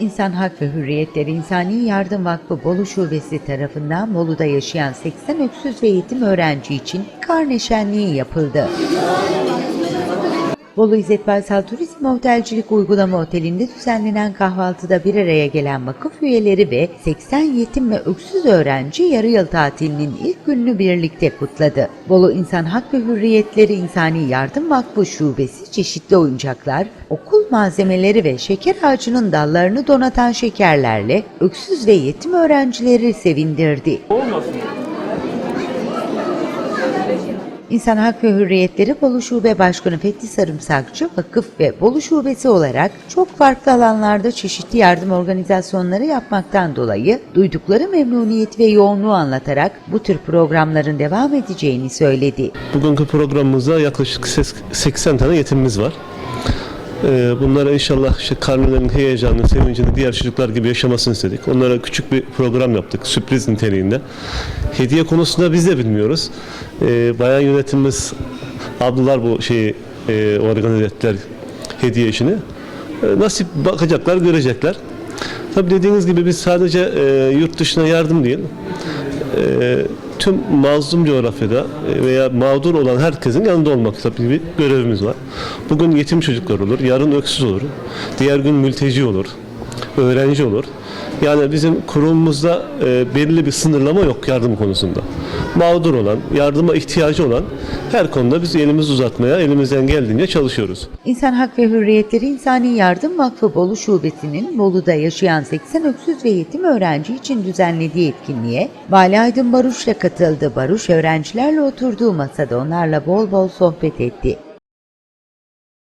İnsan Hak ve Hürriyetleri İnsani Yardım Vakfı Bolu Şubesi tarafından Bolu'da yaşayan 80 öksüz ve yetim öğrenci için karne şenliği yapıldı. Bolu İzzet Baysal Turizm Otelcilik Uygulama Oteli'nde düzenlenen kahvaltıda bir araya gelen vakıf üyeleri ve 80 yetim ve öksüz öğrenci yarı yıl tatilinin ilk gününü birlikte kutladı. Bolu İnsan Hak ve Hürriyetleri İnsani Yardım Vakfı Şubesi çeşitli oyuncaklar, okul malzemeleri ve şeker ağacının dallarını donatan şekerlerle öksüz ve yetim öğrencileri sevindirdi. İnsan Hak ve Hürriyetleri Bolu Şube Başkanı Fethi Sarımsakçı, vakıf ve Bolu Şubesi olarak çok farklı alanlarda çeşitli yardım organizasyonları yapmaktan dolayı duydukları memnuniyet ve yoğunluğu anlatarak bu tür programların devam edeceğini söyledi. Bugünkü programımızda yaklaşık 80 tane yetimimiz var. Ee, Bunlara inşallah işte karnelerin heyecanını, sevincini diğer çocuklar gibi yaşamasını istedik. Onlara küçük bir program yaptık, sürpriz niteliğinde. Hediye konusunda biz de bilmiyoruz. Ee, Bayan yönetimimiz ablalar bu şeyi e, organize ettiler hediye işini. Ee, Nasip bakacaklar, görecekler. Tabii dediğiniz gibi biz sadece e, yurt dışına yardım değil, e, tüm mazlum coğrafyada e, veya mağdur olan herkesin yanında olmak tabii bir görevimiz var. Bugün yetim çocuklar olur, yarın öksüz olur, diğer gün mülteci olur, öğrenci olur. Yani bizim kurumumuzda e, belirli bir sınırlama yok yardım konusunda. Mağdur olan, yardıma ihtiyacı olan her konuda biz elimizi uzatmaya elimizden geldiğince çalışıyoruz. İnsan Hak ve Hürriyetleri İnsani Yardım Vakfı Bolu Şubesi'nin Bolu'da yaşayan 80 öksüz ve yetim öğrenci için düzenlediği etkinliğe Vali Aydın Baruş da katıldı. Baruş öğrencilerle oturduğu masada onlarla bol bol sohbet etti.